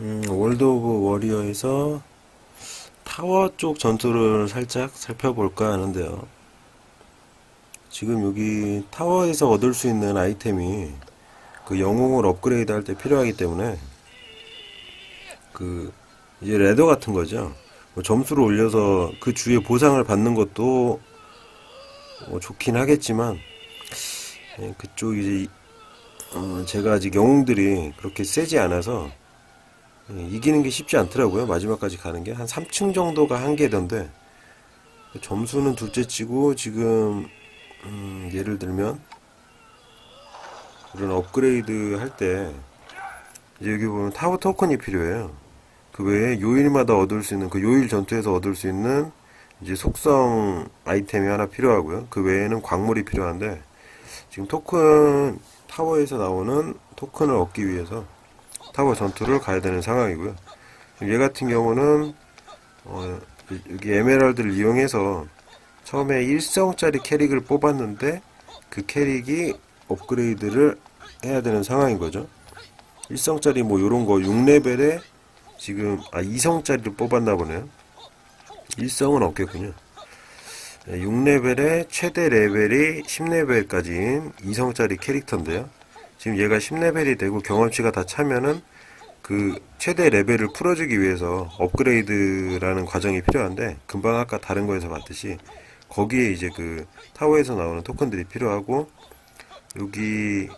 음, 월드 오브 워리어에서 타워 쪽 전투를 살짝 살펴볼까 하는데요. 지금 여기 타워에서 얻을 수 있는 아이템이 그 영웅을 업그레이드 할 때 필요하기 때문에 그 이제 레더 같은 거죠. 뭐 점수를 올려서 그 주에 보상을 받는 것도 뭐 좋긴 하겠지만 예, 그쪽 이제 어, 제가 아직 영웅들이 그렇게 세지 않아서 예, 이기는 게 쉽지 않더라고요. 마지막까지 가는 게 한 3층 정도가 한계던데 점수는 둘째치고 지금 음, 예를 들면 이런 업그레이드 할 때 이제 여기 보면 타워 토큰이 필요해요. 그 외에 요일마다 얻을 수 있는 그 요일 전투에서 얻을 수 있는 이제 속성 아이템이 하나 필요하고요. 그 외에는 광물이 필요한데 지금 토큰 타워에서 나오는 토큰을 얻기 위해서 타워 전투를 가야 되는 상황이고요. 얘 같은 경우는 어, 여기 에메랄드를 이용해서 처음에 1성짜리 캐릭을 뽑았는데 그 캐릭이 업그레이드를 해야 되는 상황인 거죠. 1성짜리 뭐 요런 거 6레벨에 지금 아 2성짜리를 뽑았나 보네요. 1성은 없겠군요. 6레벨에 최대 레벨이 10레벨까지인 2성짜리 캐릭터인데요. 지금 얘가 10레벨이 되고 경험치가 다 차면은 그 최대 레벨을 풀어주기 위해서 업그레이드라는 과정이 필요한데 금방 아까 다른 거에서 봤듯이 거기에 이제 그 타워에서 나오는 토큰들이 필요하고 여기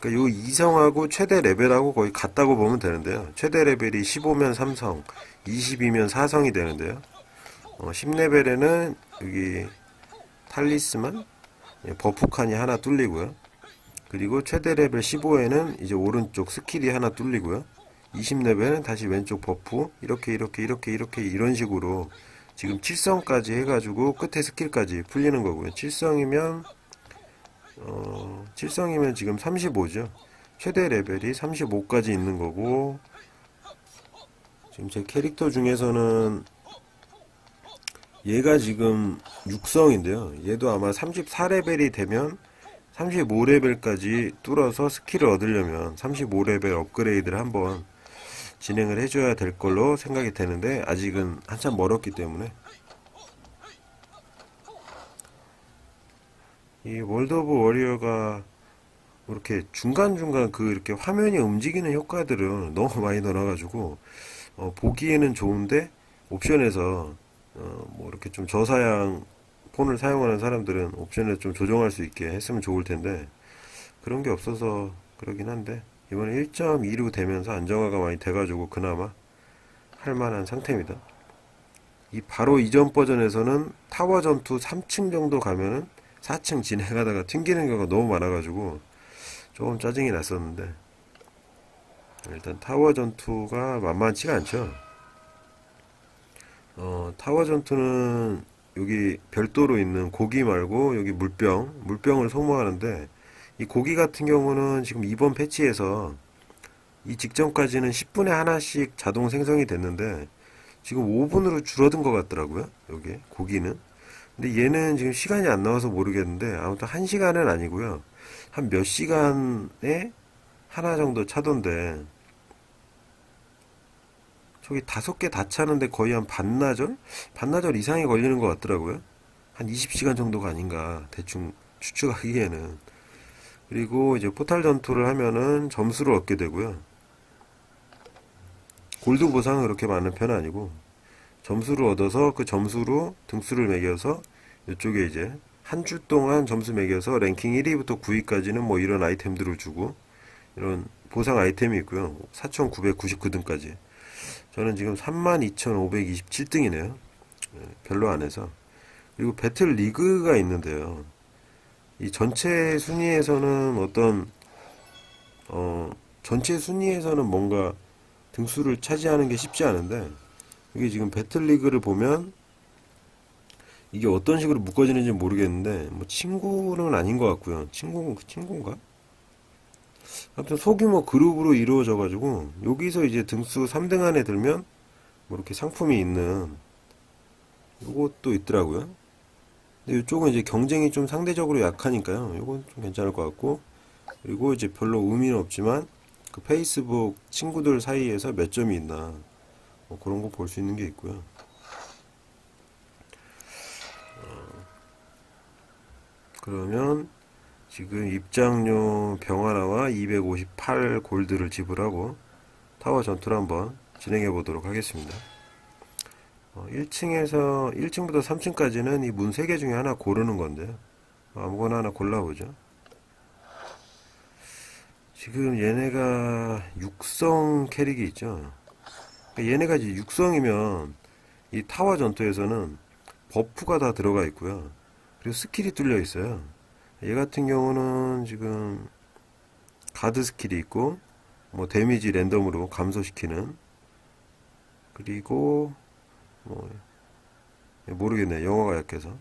그러니까 요 2성하고 최대 레벨하고 거의 같다고 보면 되는데요. 최대 레벨이 15면 3성, 20이면 4성이 되는데요. 어, 10레벨에는 여기 탈리스만 예, 버프 칸이 하나 뚫리고요. 그리고 최대 레벨 15에는 이제 오른쪽 스킬이 하나 뚫리고요. 20레벨은 다시 왼쪽 버프 이렇게 이렇게 이렇게 이렇게 이런 식으로 지금 7성까지 해가지고 끝에 스킬까지 풀리는 거고요. 7성이면 어, 7성이면 지금 35죠. 최대 레벨이 35까지 있는 거고 지금 제 캐릭터 중에서는 얘가 지금 6성인데요. 얘도 아마 34레벨이 되면 35레벨까지 뚫어서 스킬을 얻으려면 35레벨 업그레이드를 한번 진행을 해줘야 될 걸로 생각이 되는데 아직은 한참 멀었기 때문에. 이 월드 오브 워리어가 이렇게 중간중간 그 이렇게 화면이 움직이는 효과들을 너무 많이 넣어가지고 어, 보기에는 좋은데 옵션에서 어, 뭐 이렇게 좀 저사양 폰을 사용하는 사람들은 옵션을 좀 조정할 수 있게 했으면 좋을 텐데 그런 게 없어서 그러긴 한데 이번에 1.2로 되면서 안정화가 많이 돼가지고 그나마 할 만한 상태입니다. 이 바로 이전 버전에서는 타워 전투 3층 정도 가면은 4층 진행하다가 튕기는 경우가 너무 많아가지고 조금 짜증이 났었는데 일단 타워 전투가 만만치가 않죠. 어, 타워 전투는 여기 별도로 있는 고기 말고 여기 물병, 물병을 소모하는데 이 고기 같은 경우는 지금 이번 패치에서 이 직전까지는 10분에 하나씩 자동 생성이 됐는데 지금 5분으로 줄어든 것 같더라고요. 여기 고기는. 근데 얘는 지금 시간이 안 나와서 모르겠는데 아무튼 한 시간은 아니고요. 한 몇 시간에 하나 정도 차던데 저기 다섯 개 다 차는데 거의 한 반나절? 반나절 이상이 걸리는 것 같더라고요. 한 20시간 정도가 아닌가 대충 추측하기에는 그리고 이제 포탈 전투를 하면은 점수를 얻게 되고요. 골드 보상은 그렇게 많은 편은 아니고 점수를 얻어서 그 점수로 등수를 매겨서 이쪽에 이제 한 주 동안 점수 매겨서 랭킹 1위부터 9위까지는 뭐 이런 아이템들을 주고 이런 보상 아이템이 있고요. 4,999등까지. 저는 지금 32,527등이네요. 별로 안 해서. 그리고 배틀 리그가 있는데요. 이 전체 순위에서는 어떤, 어, 전체 순위에서는 뭔가 등수를 차지하는 게 쉽지 않은데, 이게 지금 배틀 리그를 보면, 이게 어떤 식으로 묶어지는지 모르겠는데, 뭐 친구는 아닌 것 같고요. 친구, 친구인가? 아무튼 소규모 그룹으로 이루어져 가지고 여기서 이제 등수 3등 안에 들면 뭐 이렇게 상품이 있는 요것도 있더라고요. 근데 이쪽은 이제 경쟁이 좀 상대적으로 약하니까요. 요건 좀 괜찮을 것 같고 그리고 이제 별로 의미는 없지만 그 페이스북 친구들 사이에서 몇 점이 있나 뭐 그런 거 볼 수 있는 게 있고요. 어, 그러면 지금 입장료 병하나와 258 골드를 지불하고 타워 전투를 한번 진행해 보도록 하겠습니다. 1층에서 1층부터 3층까지는 이 문 3개 중에 하나 고르는 건데요. 아무거나 하나 골라보죠. 지금 얘네가 육성 캐릭이 있죠. 그러니까 얘네가 이제 육성이면 이 타워 전투에서는 버프가 다 들어가 있고요. 그리고 스킬이 뚫려 있어요. 얘 같은 경우는 지금 가드 스킬이 있고 뭐 데미지 랜덤으로 감소시키는. 그리고 뭐 모르겠네. 영어가 약해서.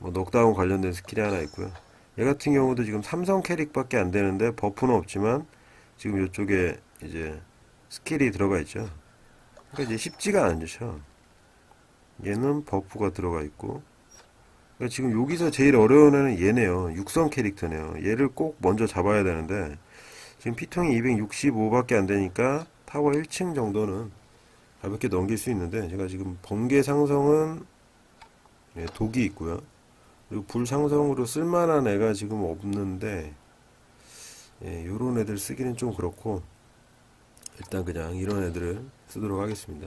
뭐 넉다운 관련된 스킬이 하나 있고요. 얘 같은 경우도 지금 삼성 캐릭밖에 안 되는데 버프는 없지만 지금 이쪽에 이제 스킬이 들어가 있죠. 그러니까 이제 쉽지가 않죠 얘는 버프가 들어가 있고 그러니까 지금 여기서 제일 어려운 애는 얘네요 육성 캐릭터네요 얘를 꼭 먼저 잡아야 되는데 지금 피통이 265밖에 안 되니까 타워 1층 정도는 가볍게 넘길 수 있는데 제가 지금 번개 상성은 예, 독이 있고요. 그리고 불 상성으로 쓸만한 애가 지금 없는데 예, 요런 애들 쓰기는 좀 그렇고 일단 그냥 이런 애들을 쓰도록 하겠습니다.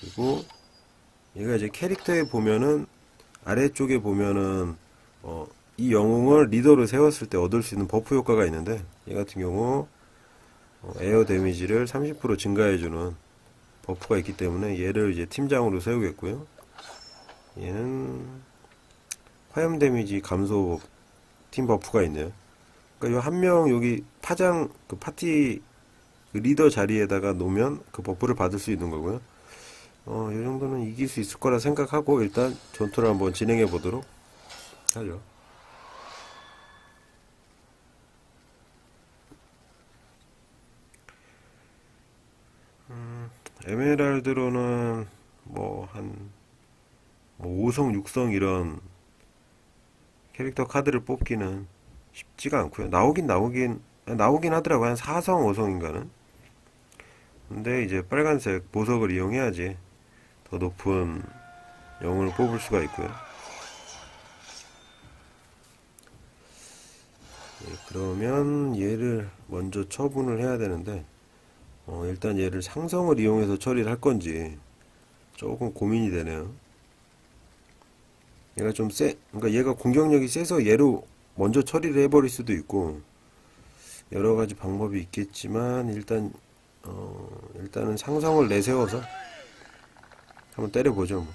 그리고 얘가 이제 캐릭터에 보면은 아래쪽에 보면은 어, 이 영웅을 리더로 세웠을 때 얻을 수 있는 버프 효과가 있는데 얘 같은 경우 어, 에어 데미지를 30% 증가해주는 버프가 있기 때문에 얘를 이제 팀장으로 세우겠고요. 얘는 화염 데미지 감소 팀 버프가 있네요. 그러니까 한 명 여기 파장 그 파티 그 리더 자리에다가 놓으면 그 버프를 받을 수 있는 거고요. 어, 이 정도는 이길 수 있을 거라 생각하고 일단 전투를 한번 진행해 보도록 하죠. 에메랄드로는 뭐한 뭐 5성, 6성 이런 캐릭터 카드를 뽑기는 쉽지가 않고요. 나오긴 나오긴 나오긴 하더라고요. 한 4성, 5성인가는. 근데 이제 빨간색 보석을 이용해야지 더 높은 영웅을 뽑을 수가 있고요. 예, 그러면 얘를 먼저 처분을 해야 되는데 어, 일단 얘를 상성을 이용해서 처리를 할 건지 조금 고민이 되네요. 얘가 좀 세, 그러니까 얘가 공격력이 세서 얘로 먼저 처리를 해버릴 수도 있고 여러 가지 방법이 있겠지만 일단 어, 일단은 상성을 내세워서 한번 때려보죠. 뭐.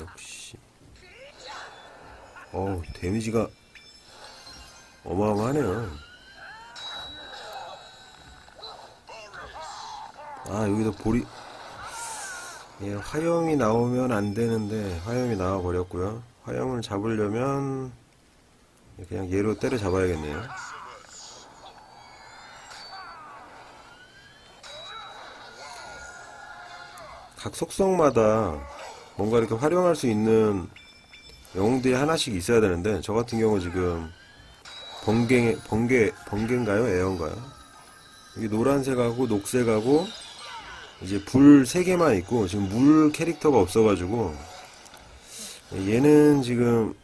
역시 어우 데미지가 어마어마하네요. 아, 여기도 볼이, 예, 화염이 나오면 안 되는데, 화염이 나와 버렸고요. 화염을 잡으려면, 그냥 얘로 때려 잡아야겠네요. 각 속성마다 뭔가 이렇게 활용할 수 있는 영웅들이 하나씩 있어야 되는데, 저 같은 경우 지금, 번개, 번개, 번개인가요? 에어인가요? 여기 노란색하고 녹색하고 이제 불 3개만 있고 지금 물 캐릭터가 없어가지고 얘는 지금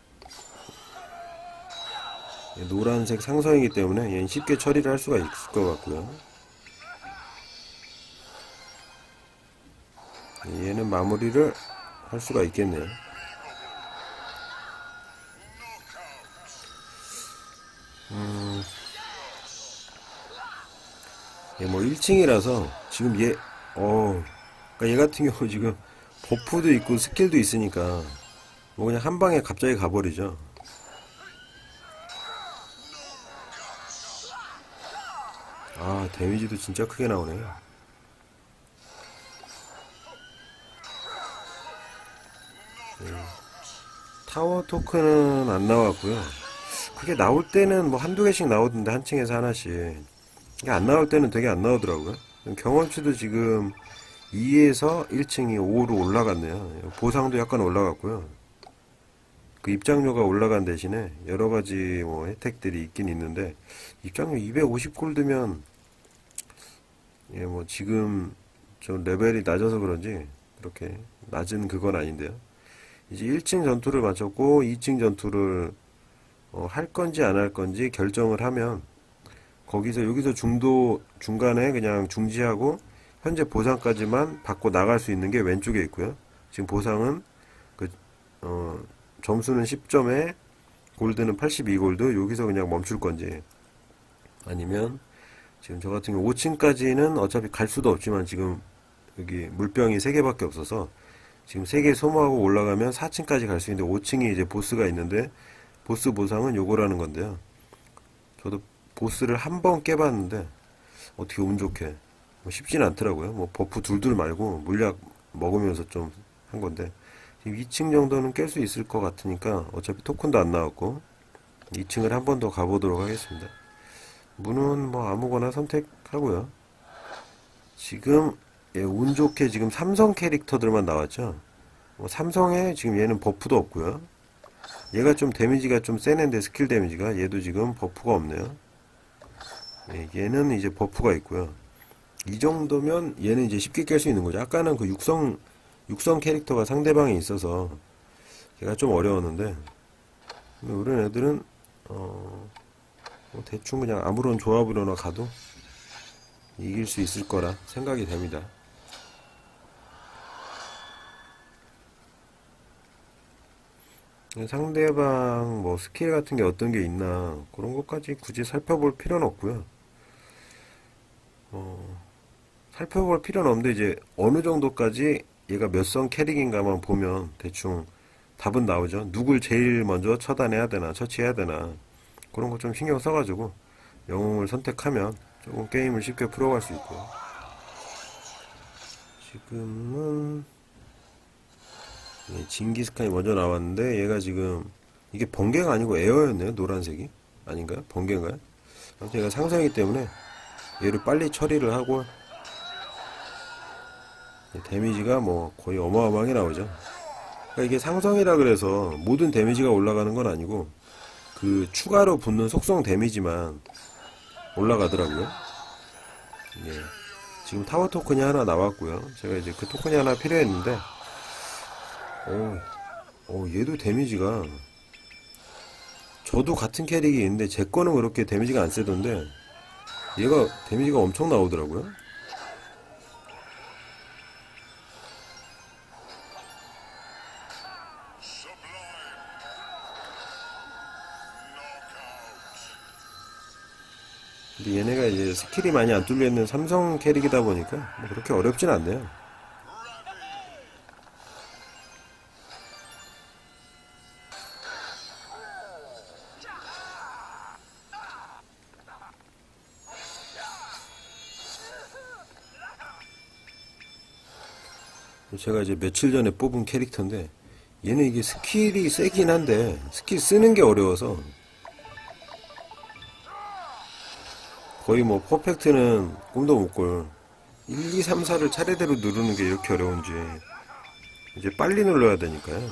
노란색 상성이기 때문에 얘는 쉽게 처리를 할 수가 있을 것 같고요. 얘는 마무리를 할 수가 있겠네요. 얘뭐 1층이라서 지금 얘, 어, 그러니까 얘 같은 경우 지금 버프도 있고 스킬도 있으니까 뭐 그냥 한 방에 갑자기 가버리죠. 아, 데미지도 진짜 크게 나오네요. 타워 토큰은 안 나왔고요. 그게 나올 때는 뭐 한두 개씩 나오던데 한 층에서 하나씩. 이게 안 나올 때는 되게 안 나오더라고요. 경험치도 지금 2에서 1층이 5로 올라갔네요. 보상도 약간 올라갔고요. 그 입장료가 올라간 대신에 여러 가지 뭐 혜택들이 있긴 있는데 입장료 250골드면 예, 뭐 지금 좀 레벨이 낮아서 그런지 그렇게 낮은 그건 아닌데요. 이제 1층 전투를 마쳤고 2층 전투를 어, 할 건지 안 할 건지 결정을 하면 거기서 여기서 중도 중간에 그냥 중지하고 현재 보상까지만 받고 나갈 수 있는 게 왼쪽에 있고요. 지금 보상은 그 어, 점수는 10점에 골드는 82골드 여기서 그냥 멈출 건지 아니면 지금 저 같은 경우 5층까지는 어차피 갈 수도 없지만 지금 여기 물병이 3개밖에 없어서 지금 3개 소모하고 올라가면 4층까지 갈 수 있는데 5층이 이제 보스가 있는데 보스 보상은 요거라는 건데요. 저도 보스를 한 번 깨봤는데 어떻게 운 좋게 뭐 쉽진 않더라고요. 뭐 버프 둘둘 말고 물약 먹으면서 좀 한 건데 지금 2층 정도는 깰 수 있을 것 같으니까 어차피 토큰도 안 나왔고 2층을 한 번 더 가보도록 하겠습니다. 문은 뭐 아무거나 선택하고요. 지금 예, 운 좋게 지금 삼성 캐릭터들만 나왔죠. 뭐 삼성에 지금 얘는 버프도 없고요. 얘가 좀 데미지가 좀 세는데 스킬 데미지가 얘도 지금 버프가 없네요. 예, 얘는 이제 버프가 있고요. 이 정도면 얘는 이제 쉽게 깰 수 있는 거죠. 아까는 그 육성 육성 캐릭터가 상대방에 있어서 얘가 좀 어려웠는데 이런 애들은 어, 뭐 대충 그냥 아무런 조합으로나 가도 이길 수 있을 거라 생각이 됩니다. 상대방 뭐 스킬 같은 게 어떤 게 있나 그런 것까지 굳이 살펴볼 필요는 없고요. 어, 살펴볼 필요는 없는데 이제 어느 정도까지 얘가 몇 성 캐릭인가만 보면 대충 답은 나오죠. 누굴 제일 먼저 처단해야 되나 처치해야 되나 그런 거 좀 신경 써가지고 영웅을 선택하면 조금 게임을 쉽게 풀어갈 수 있고요. 지금은 예, 징기스칸이 먼저 나왔는데 얘가 지금 이게 번개가 아니고 에어였네요 노란색이 아닌가요? 번개인가요? 아무튼 얘가 상성이기 때문에 얘를 빨리 처리를 하고 예, 데미지가 뭐 거의 어마어마하게 나오죠 그러니까 이게 상성이라 그래서 모든 데미지가 올라가는 건 아니고 그 추가로 붙는 속성 데미지만 올라가더라고요 예. 지금 타워 토큰이 하나 나왔고요 제가 이제 그 토큰이 하나 필요했는데 오, 오, 얘도 데미지가 저도 같은 캐릭이 있는데 제 거는 그렇게 데미지가 안 세던데 얘가 데미지가 엄청 나오더라고요. 근데 얘네가 이제 스킬이 많이 안 뚫려 있는 삼성 캐릭이다 보니까 뭐 그렇게 어렵진 않네요. 제가 이제 며칠 전에 뽑은 캐릭터인데 얘는 이게 스킬이 세긴 한데 스킬 쓰는 게 어려워서 거의 뭐 퍼펙트는 꿈도 못 꿀. 1, 2, 3, 4를 차례대로 누르는 게 이렇게 어려운지 이제 빨리 눌러야 되니까요.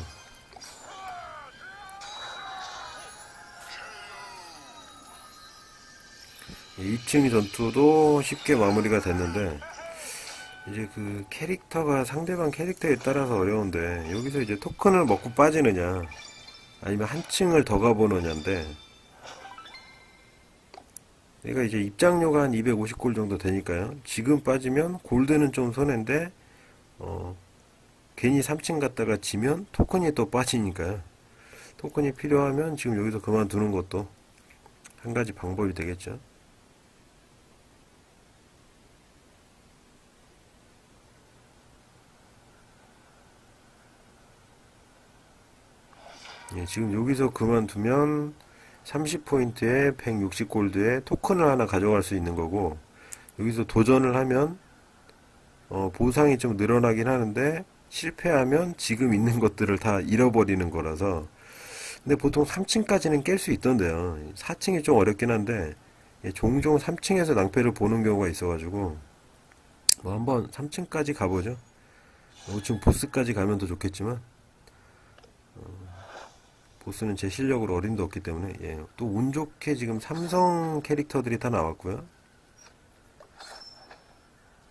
이 2층 전투도 쉽게 마무리가 됐는데 이제 그 캐릭터가 상대방 캐릭터에 따라서 어려운데 여기서 이제 토큰을 먹고 빠지느냐 아니면 한 층을 더 가보느냐인데 얘가 이제 입장료가 한 250골 정도 되니까요. 지금 빠지면 골드는 좀 손해인데 어 괜히 3층 갔다가 지면 토큰이 또 빠지니까요. 토큰이 필요하면 지금 여기서 그만두는 것도 한 가지 방법이 되겠죠 지금 여기서 그만두면 30포인트에 160골드에 토큰을 하나 가져갈 수 있는 거고 여기서 도전을 하면 어, 보상이 좀 늘어나긴 하는데 실패하면 지금 있는 것들을 다 잃어버리는 거라서. 근데 보통 3층까지는 깰 수 있던데요. 4층이 좀 어렵긴 한데 예, 종종 3층에서 낭패를 보는 경우가 있어가지고 뭐 한번 3층까지 가보죠. 5층 보스까지 가면 더 좋겠지만. 어, 보스는 제 실력으로 어림도 없기 때문에 예, 또 운 좋게 지금 삼성 캐릭터들이 다 나왔고요.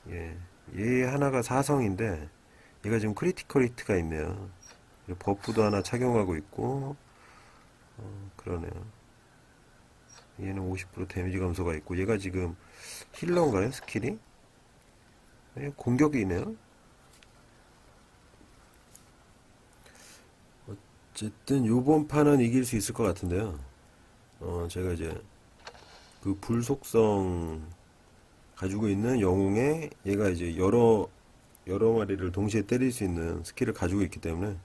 예, 얘 하나가 사성인데 얘가 지금 크리티컬 히트가 있네요. 버프도 하나 착용하고 있고 어, 그러네요. 얘는 50% 데미지 감소가 있고 얘가 지금 힐러인가요? 스킬이? 예, 공격이네요. 어쨌든 요번 판은 이길 수 있을 것 같은데요. 어, 제가 이제 그 불속성 가지고 있는 영웅에 얘가 이제 여러 여러 마리를 동시에 때릴 수 있는 스킬을 가지고 있기 때문에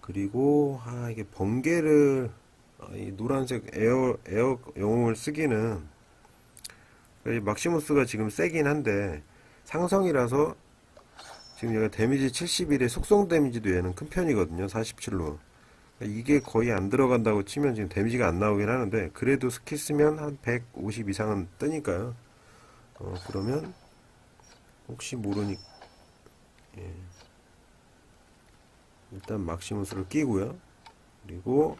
그리고 아 이게 번개를 아, 이 노란색 에어 에어 영웅을 쓰기는 이 막시무스가 지금 세긴 한데 상성이라서 지금 얘가 데미지 71에 속성 데미지도 얘는 큰 편이거든요 47로. 이게 거의 안 들어간다고 치면 지금 데미지가 안 나오긴 하는데 그래도 스킬 쓰면 한 150 이상은 뜨니까요. 어 그러면 혹시 모르니 예. 일단 막시무스를 끼고요. 그리고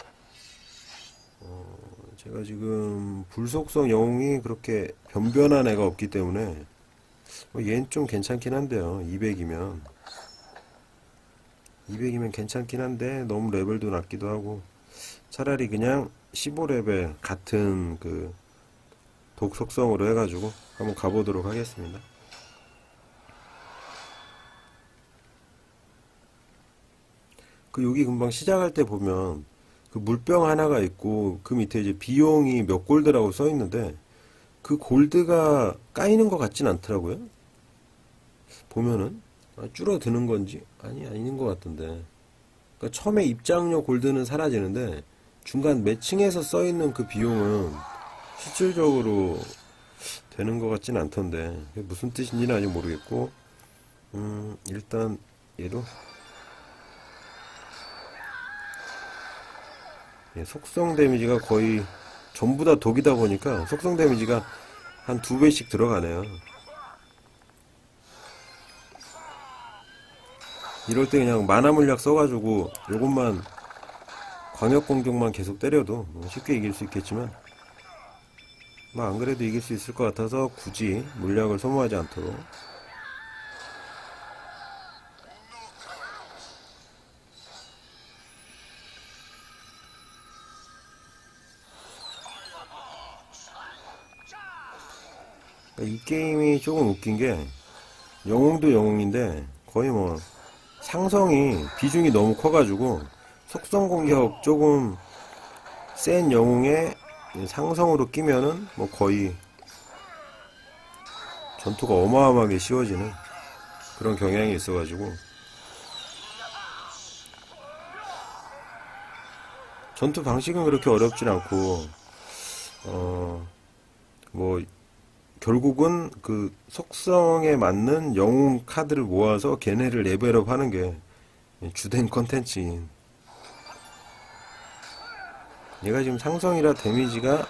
어 제가 지금 불속성 영웅이 그렇게 변변한 애가 없기 때문에 어, 얘는 좀 괜찮긴 한데요 200이면 200이면 괜찮긴 한데 너무 레벨도 낮기도 하고 차라리 그냥 15레벨 같은 그 독속성으로 해가지고 한번 가보도록 하겠습니다. 그 여기 금방 시작할 때 보면 그 물병 하나가 있고 그 밑에 이제 비용이 몇 골드라고 써 있는데 그 골드가 까이는 것 같진 않더라고요. 보면은 아, 줄어드는 건지 아니 아닌 것 같던데. 그러니까 처음에 입장료 골드는 사라지는데 중간 매칭해서 써 있는 그 비용은 실질적으로 되는 것 같진 않던데 무슨 뜻인지는 아직 모르겠고 음 일단 얘도 예, 속성 데미지가 거의 전부 다 독이다 보니까 속성 데미지가 한 두 배씩 들어가네요. 이럴 때 그냥 만화 물약 써가지고 요것만 광역 공격만 계속 때려도 뭐 쉽게 이길 수 있겠지만 뭐 안 그래도 이길 수 있을 것 같아서 굳이 물약을 소모하지 않도록. 그러니까 이 게임이 조금 웃긴 게 영웅도 영웅인데 거의 뭐 상성이 비중이 너무 커가지고 속성 공격 조금 센 영웅에 상성으로 끼면은 뭐 거의 전투가 어마어마하게 쉬워지는 그런 경향이 있어가지고. 전투 방식은 그렇게 어렵진 않고 어 뭐 결국은 그 속성에 맞는 영웅 카드를 모아서 걔네를 레벨업 하는 게 주된 컨텐츠인. 얘가 지금 상성이라 데미지가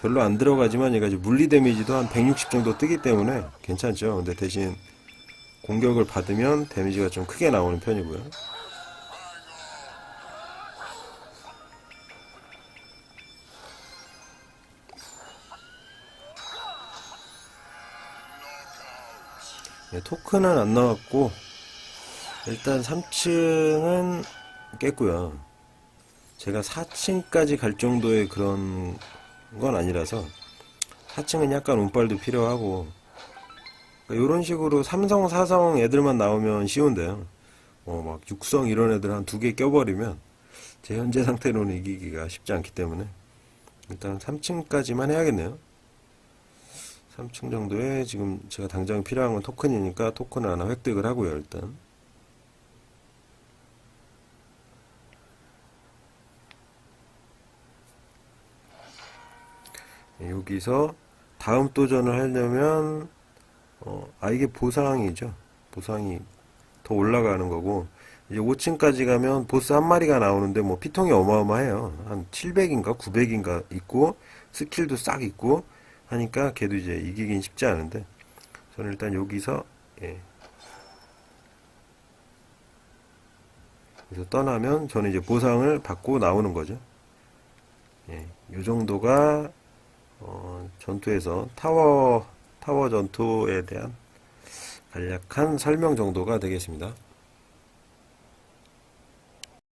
별로 안 들어가지만 얘가 지금 물리 데미지도 한 160 정도 뜨기 때문에 괜찮죠. 근데 대신 공격을 받으면 데미지가 좀 크게 나오는 편이고요. 네, 토큰은 안 나왔고 일단 3층은 깼고요. 제가 4층까지 갈 정도의 그런 건 아니라서 4층은 약간 운빨도 필요하고 이런 식으로 삼성, 사성 애들만 나오면 쉬운데요. 어, 막 육성 이런 애들 한 두 개 껴버리면 제 현재 상태로는 이기기가 쉽지 않기 때문에 일단 3층까지만 해야겠네요. 3층 정도에 지금 제가 당장 필요한 건 토큰이니까 토큰 하나 획득을 하고요, 일단. 네, 여기서 다음 도전을 하려면 어, 아 이게 보상이죠. 보상이 더 올라가는 거고 이제 5층까지 가면 보스 한 마리가 나오는데 뭐 피통이 어마어마해요. 한 700인가 900인가 있고 스킬도 싹 있고 하니까 걔도 이제 이기긴 쉽지 않은데 저는 일단 여기서 예. 그래서 떠나면 저는 이제 보상을 받고 나오는 거죠. 예, 요 정도가 어, 전투에서 타워 타워 전투에 대한 간략한 설명 정도가 되겠습니다.